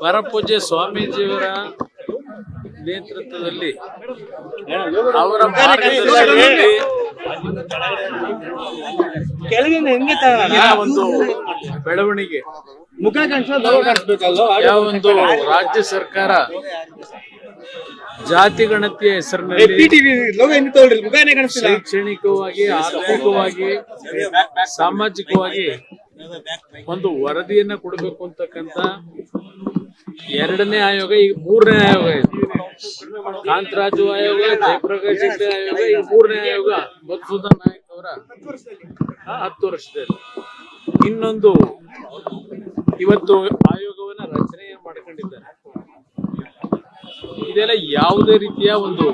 ಪರಪೂಜ್ಯ ಸ್ವಾಮೀಜಿಯವರ ನೇತೃತ್ವದಲ್ಲಿ ಅವರ ಮಾರ್ಗದರ್ಶನದಲ್ಲಿ ಒಂದು ಬೆಳವಣಿಗೆ ಯಾವ ಒಂದು ರಾಜ್ಯ ಸರ್ಕಾರ ಜಾತಿ ಗಣತಿಯ ಹೆಸರಿನಲ್ಲಿ ಶೈಕ್ಷಣಿಕವಾಗಿ ಆರ್ಥಿಕವಾಗಿ ಸಾಮಾಜಿಕವಾಗಿ ಒಂದು ವರದಿಯನ್ನ ಕೊಡಬೇಕು ಅಂತಕ್ಕಂತ ಎರಡನೇ ಆಯೋಗ, ಈಗ ಮೂರನೇ ಆಯೋಗ ಇದೆ. ಕಾಂತರಾಜು ಆಯೋಗ, ಜಯಪ್ರಕಾಶ್ ಆಯೋಗ, ಈಗ ಮೂರನೇ ಆಯೋಗ. ಮಧುಸೂದನ್ ನಾಯಕ್ ಅವರ ಹತ್ತು ವರ್ಷದಲ್ಲಿ. ಇನ್ನೊಂದು ಇವತ್ತು ಆಯೋಗವನ್ನ ರಚನೆ ಮಾಡ್ಕೊಂಡಿದ್ದಾರೆ. ಇದೆಲ್ಲ ಯಾವುದೇ ರೀತಿಯ ಒಂದು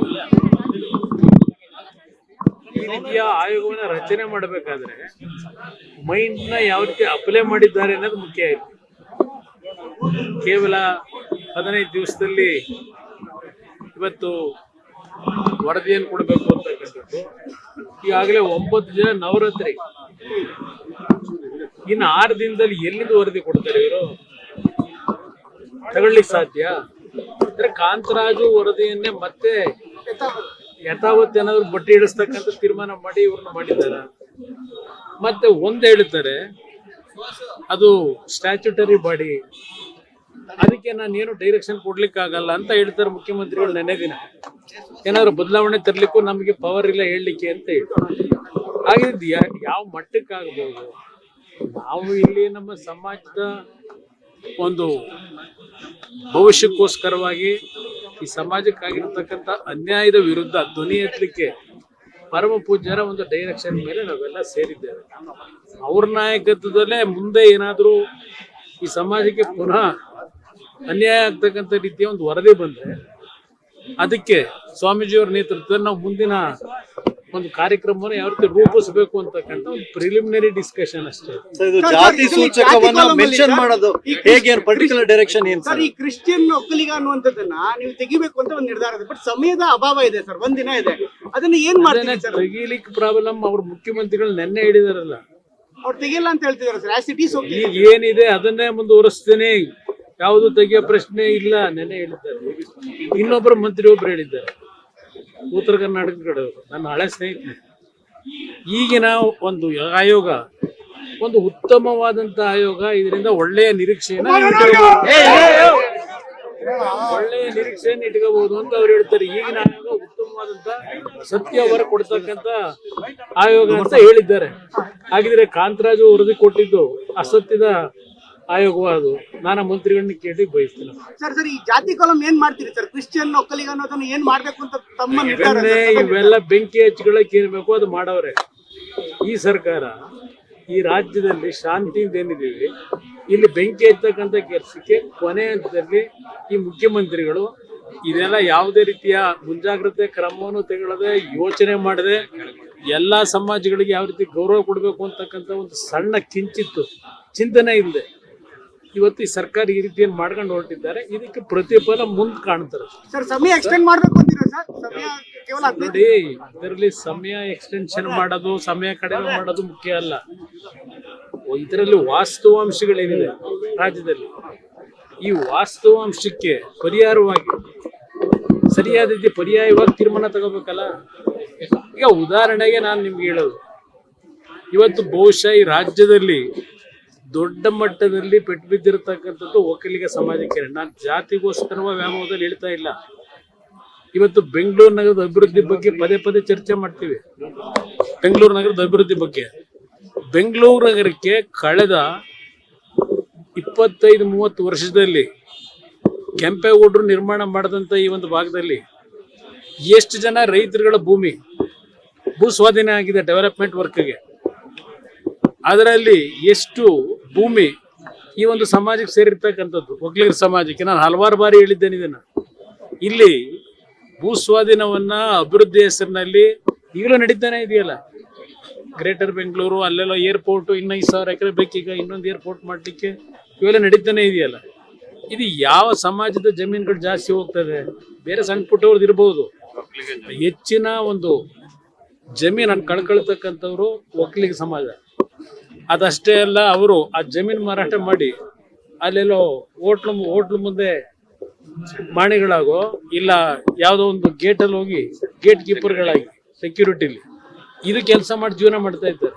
ಈ ರೀತಿಯ ಆಯೋಗವನ್ನ ರಚನೆ ಮಾಡಬೇಕಾದ್ರೆ ಮೈಂಡ್ನ ಯಾವ ರೀತಿ ಅಪ್ಲೈ ಮಾಡಿದ್ದಾರೆ ಅನ್ನೋದು ಮುಖ್ಯ ಆಯ್ತು ಕೇವಲ ಹದಿನೈದು ದಿವಸದಲ್ಲಿ ಇವತ್ತು ವರದಿಯನ್ನು ಕೊಡಬೇಕು ಅಂತಕ್ಕಂಥದ್ದು. ಈಗಾಗಲೇ ಒಂಬತ್ತು ಜನ ನವರಾತ್ರಿ. ಇನ್ನು ಆರು ದಿನದಲ್ಲಿ ಎಲ್ಲಿಂದ ವರದಿ ಕೊಡ್ತಾರೆ ಇವರು? ತಗೊಳ್ಳಿಕ್ಕೆ ಸಾಧ್ಯ. ಅಂದ್ರೆ ಕಾಂತರಾಜು ವರದಿಯನ್ನೇ ಮತ್ತೆ ಯಥಾವತ್ ಏನಾದ್ರು ಬಟ್ಟಿ ಇಡಿಸ್ತಕ್ಕಂಥ ತೀರ್ಮಾನ ಮಾಡಿ ಇವ್ರನ್ನ ಮಾಡಿದ್ದಾರೆ? ಮತ್ತೆ ಒಂದು ಹೇಳ್ತಾರೆ, ಅದು ಸ್ಟ್ಯಾಚುಟರಿ ಬಾಡಿ ಅದಕ್ಕೆ ನಾನು ಏನು ಡೈರೆಕ್ಷನ್ ಕೊಡ್ಲಿಕ್ಕೆ ಆಗಲ್ಲ ಅಂತ ಹೇಳ್ತಾರೆ ಮುಖ್ಯಮಂತ್ರಿಗಳು ನೆನೆ ದಿನ. ಏನಾದ್ರು ಬದಲಾವಣೆ ತರ್ಲಿಕ್ಕೂ ನಮಗೆ ಪವರ್ ಇಲ್ಲ ಹೇಳಲಿಕ್ಕೆ ಅಂತ ಹೇಳಿ. ಹಾಗಿದ್ದು ಯಾವ ಮಟ್ಟಕ್ಕಾಗಬಹುದು ನಾವು ಇಲ್ಲಿ ನಮ್ಮ ಸಮಾಜದ ಒಂದು ಭವಿಷ್ಯಕ್ಕೋಸ್ಕರವಾಗಿ ಈ ಸಮಾಜಕ್ಕಾಗಿರ್ತಕ್ಕಂಥ ಅನ್ಯಾಯದ ವಿರುದ್ಧ ಧ್ವನಿ ಎತ್ತಲಿಕ್ಕೆ ಪರಮ ಪೂಜ್ಯರ ಒಂದು ಡೈರೆಕ್ಷನ್ ಮೇಲೆ ನಾವೆಲ್ಲ ಸೇರಿದ್ದೇವೆ. ಅವ್ರ ನಾಯಕತ್ವದಲ್ಲೇ ಮುಂದೆ ಏನಾದರೂ ಈ ಸಮಾಜಕ್ಕೆ ಪುನಃ ಅನ್ಯಾಯ ಆಗ್ತಕ್ಕಂಥ ರೀತಿಯ ಒಂದು ವರದಿ ಬಂದ್ರೆ ಅದಕ್ಕೆ ಸ್ವಾಮೀಜಿಯವರ ನೇತೃತ್ವದಲ್ಲಿ ನಾವು ಮುಂದಿನ ಒಂದು ಕಾರ್ಯಕ್ರಮವನ್ನು ಯಾವ ರೀತಿ ರೂಪಿಸಬೇಕು ಅಂತಕ್ಕಂಥ ಒಂದು ಪ್ರಿಲಿಮಿನರಿ ಡಿಸ್ಕಷನ್ ಅಷ್ಟೇ. ಸರ್, ಇದು ಜಾತಿ ಸೂಚಕವನ್ನ ಮೆನ್ಷನ್ ಮಾಡೋದು ಹೇಗೆ ಪರ್ಟಿಕ್ಯುಲರ್ ಡೈರೆಕ್ಷನ್ ಏನ್ ಸರ್ ಈ ಕ್ರಿಶ್ಚಿಯನ್ ಒಕ್ಕಲಿಗ ಅನ್ನುವಂಥದ್ದನ್ನ ನೀವು ತೆಗಿಬೇಕು ಅಂತ ಒಂದು ನಿರ್ಧಾರ ಇದೆ. ಬಟ್ ಸಮಯದ ಅಭಾವ ಇದೆ ಸರ್ ಒಂದಿನ ಇದೆ. ಅದನ್ನ ಏನ್ ಮಾಡ್ತೀನಿ ಮಾಡ್ತೀರಿ ಸರ್? ತೆಗಿಲಿಕ್ಕೆ ಪ್ರಾಬ್ಲಮ್ ಅವ್ರ ಮುಖ್ಯಮಂತ್ರಿಗಳು ನೆನ್ನೆ ಹೇಳಿದಾರಲ್ಲ. ಅವ್ರು ತೆಗಿಲ್ಲ ಅಂತ ಹೇಳ್ತಿದಾರೆ ಸರ್ ಆಸ್ ಇಟ್ ಈಸ್ ಏನಿದೆ ಅದನ್ನೇ ಮುಂದುವರಿಸ್ತೇನೆ. ಯಾವುದು ತೆಗೆಯೋ ಪ್ರಶ್ನೆ ಇಲ್ಲ ನೆನೆ ಹೇಳಿದ್ದಾರೆ. ಇನ್ನೊಬ್ಬರು ಮಂತ್ರಿ ಒಬ್ರು ಹೇಳಿದ್ದಾರೆ. ಉತ್ತರ ಕರ್ನಾಟಕದ ಕಡೆ ನನ್ನ ಹಳೆ ಸ್ನೇಹಿತರು. ಈಗಿನ ಒಂದು ಆಯೋಗ ಒಂದು ಉತ್ತಮವಾದಂತ ಆಯೋಗ ಇದರಿಂದ ಒಳ್ಳೆಯ ನಿರೀಕ್ಷೆಯನ್ನು. ಒಳ್ಳೆಯ ನಿರೀಕ್ಷೆಯನ್ನು ಇಟ್ಕೋಬಹುದು ಅಂತ ಅವ್ರು ಹೇಳ್ತಾರೆ. ಈಗಿನ ಆಯೋಗ ಉತ್ತಮವಾದಂತ ಸತ್ಯ ಹೊರ ಕೊಡ್ತಕ್ಕಂತ ಆಯೋಗ ಅಂತ ಹೇಳಿದ್ದಾರೆ. ಹಾಗಿದ್ರೆ ಕಾಂತರಾಜು ವರದಿ ಕೊಟ್ಟಿದ್ದು ಅಸತ್ಯದ ಆಯೋಗವಾದು ನಾನು ಮಂತ್ರಿಗಳನ್ನ ಕೇಳಿ ಬಯಸ್ತೀನಿ. ಸರ್ ಸರ್ ಈ ಜಾತಿ ಕಾಲಂ ಏನ್ ಮಾಡ್ತೀರಿ ಸರ್? ಕ್ರಿಶ್ಚಿಯನ್ ಒಕ್ಕಲಿಗ ಅನ್ನೋದನ್ನ ಏನ್ ಮಾಡ್ಬೇಕು ಅಂತ ತಮ್ಮ ನಿರ್ಧಾರ ಇವೆಲ್ಲ ಬೆಂಕಿ ಹಚ್ಕೊಳ್ಳಕ್ಕೆ ಏನ್ ಬೇಕೋ ಅದು ಮಾಡವ್ರೆ. ಈ ಸರ್ಕಾರ ಈ ರಾಜ್ಯದಲ್ಲಿ ಶಾಂತಿಯಿಂದ ಏನಿದ್ದೀವಿ ಇಲ್ಲಿ ಬೆಂಕಿ ಹಚ್ಚತಕ್ಕಂಥ ಕೆಲಸಕ್ಕೆ ಕೊನೆ ಹಂತದಲ್ಲಿ ಈ ಮುಖ್ಯಮಂತ್ರಿಗಳು ಇದೆಲ್ಲ ಯಾವುದೇ ರೀತಿಯ ಮುಂಜಾಗ್ರತೆ ಕ್ರಮವನ್ನು ತೆಗೊಳ್ಳದೆ ಯೋಚನೆ ಮಾಡದೆ ಎಲ್ಲ ಸಮಾಜಗಳಿಗೆ ಯಾವ ರೀತಿ ಗೌರವ ಕೊಡಬೇಕು ಅಂತಕ್ಕಂಥ ಒಂದು ಸಣ್ಣ ಕಿಂಚಿತ್ತು ಚಿಂತನೆ ಇಲ್ಲದೆ. ಇವತ್ತು ಈ ಸರ್ಕಾರ ಈ ರೀತಿಯನ್ನು ಮಾಡ್ಕೊಂಡು ಹೊರಟಿದ್ದಾರೆ ಇದಕ್ಕೆ ಪ್ರತಿಫಲ ಮುಂದೆ ಕಾಣ್ತಾರೆ. ಸರ್ ಸಮಯ ಎಕ್ಸ್ಟೆಂಡ್ ಮಾಡ್ಬೇಕು ಅಂತೀರಾ ಸರ್? ಸಮಯ ಕೇವಲ ನೋಡಿ ಇದರಲ್ಲಿ ಸಮಯ ಎಕ್ಸ್ಟೆನ್ಷನ್ ಮಾಡೋದು ಸಮಯ ಕಡಿಮೆ ಮಾಡೋದು ಮುಖ್ಯ ಅಲ್ಲ. ಇದರಲ್ಲಿ ವಾಸ್ತವಾಂಶಗಳೇನಿದೆ ರಾಜ್ಯದಲ್ಲಿ? ಈ ವಾಸ್ತವಾಂಶಕ್ಕೆ ಪರಿಹಾರವಾಗಿ ಸರಿಯಾದ ರೀತಿ ಪರ್ಯಾಯವಾಗಿ ತೀರ್ಮಾನ ತಗೋಬೇಕಲ್ಲ? ಈಗ ಉದಾಹರಣೆಗೆ ನಾನು ನಿಮ್ಗೆ ಹೇಳೋದು. ಇವತ್ತು ಬಹುಶಃ ಈ ರಾಜ್ಯದಲ್ಲಿ ದೊಡ್ಡ ಮಟ್ಟದಲ್ಲಿ ಪೆಟ್ಟು ಬಿದ್ದಿರತಕ್ಕಂಥದ್ದು ಒಕ್ಕಲಿಗ ಸಮಾಜಕ್ಕೆ. ನಾನು ಜಾತಿಗೋಸ್ಕರ ವ್ಯಾಮೋಹದಲ್ಲಿ ಹೇಳ್ತಾ ಇಲ್ಲ. ಇವತ್ತು ಬೆಂಗಳೂರು ನಗರದ ಅಭಿವೃದ್ಧಿ ಬಗ್ಗೆ ಪದೇ ಪದೇ ಚರ್ಚೆ ಮಾಡ್ತೀವಿ. ಬೆಂಗಳೂರು ನಗರದ ಅಭಿವೃದ್ಧಿ ಬಗ್ಗೆ. ಬೆಂಗಳೂರು ನಗರಕ್ಕೆ ಕಳೆದ ಇಪ್ಪತ್ತೈದು, ಮೂವತ್ತು ವರ್ಷದಲ್ಲಿ ಕೆಂಪೇಗೌಡರು ನಿರ್ಮಾಣ ಮಾಡಿದಂಥ ಈ ಒಂದು ಭಾಗದಲ್ಲಿ ಎಷ್ಟು ಜನ ರೈತರುಗಳ ಭೂಮಿ ಭೂ ಸ್ವಾಧೀನ ಆಗಿದೆ ಡೆವಲಪ್ಮೆಂಟ್ ವರ್ಕ್ಗೆ. ಅದರಲ್ಲಿ ಎಷ್ಟು ಭೂಮಿ, ಈ ಒಂದು ಸಮಾಜಕ್ಕೆ ಸೇರಿರ್ತಕ್ಕಂಥದ್ದು ಒಕ್ಕಲಿಗರ ಸಮಾಜಕ್ಕೆ. ನಾನು ಹಲವಾರು ಬಾರಿ ಹೇಳಿದ್ದೇನೆ ಇದನ್ನ. ಇಲ್ಲಿ ಭೂ ಸ್ವಾಧೀನವನ್ನ ಅಭಿವೃದ್ಧಿ ಹೆಸರಿನಲ್ಲಿ ಈಗಲೂ ನಡೀತಾನೆ ಇದೆಯಲ್ಲ? ಗ್ರೇಟರ್ ಬೆಂಗಳೂರು, ಅಲ್ಲೆಲ್ಲ ಏರ್ಪೋರ್ಟ್, ಇನ್ನು ಐದು ಸಾವಿರ ಎಕರೆ ಬೇಕೀಗ, ಇನ್ನೊಂದು ಏರ್ಪೋರ್ಟ್ ಮಾಡಲಿಕ್ಕೆ ಇವೆಲ್ಲ ನಡೀತಾನೆ ಇದೆಯಲ್ಲ? ಇದು ಯಾವ ಸಮಾಜದ ಜಮೀನುಗಳು ಜಾಸ್ತಿ ಹೋಗ್ತದೆ? ಬೇರೆ ಸಣ್ಣ ಪುಟ್ಟವ್ರದ್ದು ಇರ್ಬೋದು. ಹೆಚ್ಚಿನ ಒಂದು ಜಮೀನನ್ನು ಕಳ್ಕೊಳ್ತಕ್ಕಂಥವ್ರು ಒಕ್ಕಲಿಗ ಸಮಾಜ. ಅದಷ್ಟೇ ಅಲ್ಲ, ಅವರು ಆ ಜಮೀನು ಮಾರಾಟ ಮಾಡಿ ಅಲ್ಲೆಲ್ಲೋ ಹೋಟ್ಲು ಹೋಟ್ಲು ಮುಂದೆ ಮಾಣಿಗಳಾಗೋ, ಇಲ್ಲ ಯಾವುದೋ ಒಂದು ಗೇಟಲ್ಲಿ ಹೋಗಿ ಗೇಟ್ ಕೀಪರ್ಗಳಾಗಿ ಸೆಕ್ಯೂರಿಟಿಲಿ ಇದು ಕೆಲಸ ಮಾಡಿ ಜೀವನ ಮಾಡ್ತಾ ಇದ್ದಾರೆ.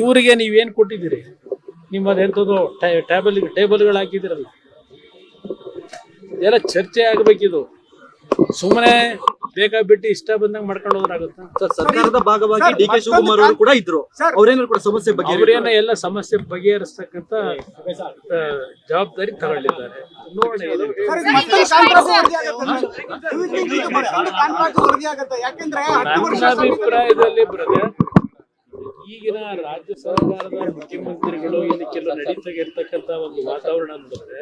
ಇವರಿಗೆ ನೀವೇನು ಕೊಟ್ಟಿದ್ದೀರಿ? ನಿಮ್ಮದೆಂಥದ್ದು ಟೇಬಲ್ ಟೇಬಲ್ಗಳು ಹಾಕಿದಿರಲ್ಲ ಎಲ್ಲ ಚರ್ಚೆ ಆಗಬೇಕಿದು. ಸುಮ್ಮನೆ ಬೇಕಾಬಿಟ್ಟು ಇಷ್ಟ ಬಂದಂಗೆ ಮಾಡ್ಕೊಂಡು ಹೋದ್ರಾಗುತ್ತಾ? ಸರ್ ಸರ್ಕಾರದ ಭಾಗವಾಗಿ ಡಿ ಕೆ ಶಿವಕುಮಾರ್ ಅವರು ಕೂಡ ಇದ್ರು. ಅವ್ರೇನಾದ್ರು ಕೂಡ ಸಮಸ್ಯೆ ಬಗ್ಗೆ ಅವರೇನ ಎಲ್ಲ ಸಮಸ್ಯೆ ಬಗೆಹರಿಸ್ತಕ್ಕಂತ ಆ, ಜವಾಬ್ದಾರಿ ತಗೊಳ್ಳಿದ್ದಾರೆ? ಯಾಕೆಂದ್ರೆ ಹತ್ತು ವರ್ಷ ನನ್ನ ಅಭಿಪ್ರಾಯದಲ್ಲಿ ಬ್ರದರ್ ಈಗಿನ ರಾಜ್ಯ ಸರ್ಕಾರದ ಮುಖ್ಯಮಂತ್ರಿಗಳು ಇದಕ್ಕೆಲ್ಲ ನಡೀತಾಗಿರ್ತಕ್ಕಂತ ಒಂದು ವಾತಾವರಣ ಅಂತಂದ್ರೆ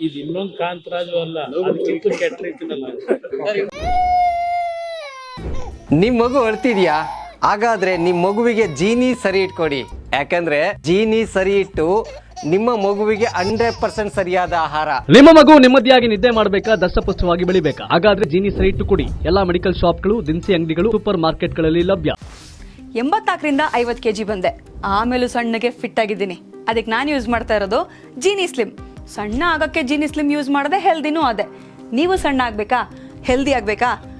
ಇದು ಇನ್ನೊಂದು ಕಾಂತರಾಜು ಅಲ್ಲ. ಅದಕ್ಕಿಂತ ಕೆಟ್ಟ ರೀತಿನಲ್ಲ ನಿಮ್ ಮಗು ಅಳ್ತಿದ್ಯಾ ಹಾಗಾದ್ರೆ ನಿಮ್ ಮಗುವಿಗೆ ಜೀನಿ ಸರಿ ಇಟ್ಕೊಡಿ. ಯಾಕಂದ್ರೆ ಜೀನಿ ಸರಿ ಇಟ್ಟು ನಿಮ್ಮ ಮಗುವಿಗೆ ಹಂಡ್ರೆಡ್ ಪರ್ಸೆಂಟ್ ಸರಿಯಾದ ಆಹಾರ. ನಿಮ್ಮ ಮಗು ನೆಮ್ಮದಿಯಾಗಿ ನಿದ್ದೆ ಮಾಡಬೇಕಾ ದಷ್ಟಪುಷ್ಟವಾಗಿ ಬೆಳಿಬೇಕಾ? ಹಾಗಾದ್ರೆ ಜೀನಿ ಸರಿ ಇಟ್ಟು ಕೊಡಿ. ಎಲ್ಲಾ ಮೆಡಿಕಲ್ ಶಾಪ್ಗಳು ದಿನಸಿ ಅಂಗಡಿಗಳು ಸೂಪರ್ ಮಾರ್ಕೆಟ್ಗಳಲ್ಲಿ ಲಭ್ಯ. ಎಂಬತ್ನಾಲ್ಕರಿಂದ ಐವತ್ತು ಕೆ ಜಿ ಬಂದೆ. ಆಮೇಲೂ ಸಣ್ಣಗೆ ಫಿಟ್ ಆಗಿದ್ದೀನಿ. ಅದಕ್ಕೆ ನಾನು ಯೂಸ್ ಮಾಡ್ತಾ ಇರೋದು ಜೀನಿ ಸ್ಲಿಮ್ ಸಣ್ಣ ಆಗೋಕ್ಕೆ ಜೀನಿ ಸ್ಲಿಮ್ ಯೂಸ್ ಮಾಡದೆ ಹೆಲ್ದಿನೂ ಅದೇ. ನೀವು ಸಣ್ಣ ಆಗಬೇಕಾ? ಹೆಲ್ದಿ ಆಗಬೇಕಾ?